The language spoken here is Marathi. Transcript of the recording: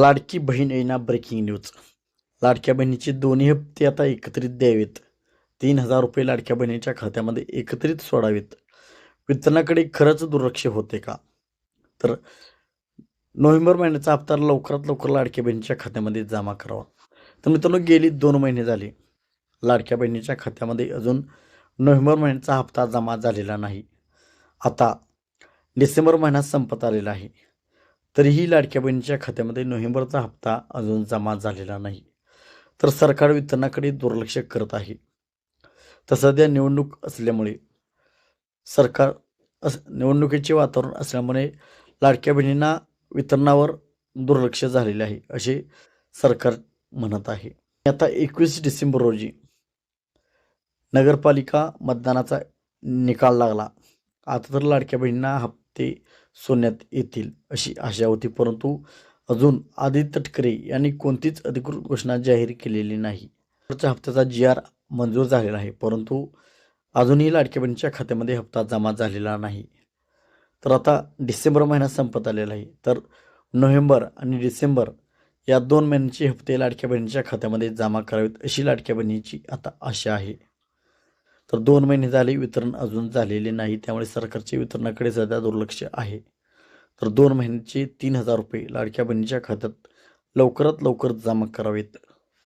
लाडकी बहीण येणार ब्रेकिंग न्यूज लाडक्या बहिणीचे दोन्ही हप्ते आता एकत्रित द्यावेत. तीन हजार रुपये लाडक्या बहिणीच्या खात्यामध्ये एकत्रित सोडावेत. वितरणाकडे खरंच दुर्लक्ष होते का? तर नोव्हेंबर महिन्याचा हप्ता लवकरात लवकर लाडक्या बहिणीच्या खात्यामध्ये जमा करावा. तर मित्रांनो गेली दोन महिने झाले. लाडक्या बहिणीच्या खात्यामध्ये अजून नोव्हेंबर महिन्याचा हप्ता जमा झालेला नाही. आता डिसेंबर महिना संपत आलेला आहे. तरीही लाडक्या बहिणीच्या खात्यामध्ये नोव्हेंबरचा हप्ता अजून जमा झालेला नाही. तर सरकार वितरणाकडे दुर्लक्ष करत आहे. तर सध्या निवडणूक असल्यामुळे सरकार अस निवडणुकीचे वातावरण असल्यामुळे लाडक्या बहिणींना वितरणावर दुर्लक्ष झालेले आहे असे सरकार म्हणत आहे. आता एकवीस डिसेंबर रोजी नगरपालिका मतदानाचा निकाल लागला. आता तर लाडक्या बहिणींना ते सोडण्यात येतील अशी आशा होती परंतु अजून आदित्य तटकरे यांनी कोणतीच अधिकृत घोषणा जाहीर केलेली नाही. पुढच्या हप्त्याचा जी आर मंजूर झालेला आहे परंतु अजूनही लाडक्या बहिणीच्या खात्यामध्ये हप्ता जमा झालेला नाही. तर आता डिसेंबर महिना संपत आलेला आहे तर नोव्हेंबर आणि डिसेंबर या दोन महिन्यांचे हप्ते लाडक्या बहिणीच्या खात्यामध्ये जमा करावेत अशी लाडक्या बहिणीची आता आशा आहे. तर दोन महिने झाले वितरण अजून झालेले नाही. त्यामुळे सरकारचे वितरणाकडे सध्या दुर्लक्ष आहे. तर दोन महिन्याचे तीन हजार रुपये लाडक्या बहिणीच्या खात्यात लवकरात लवकर जमा करावेत.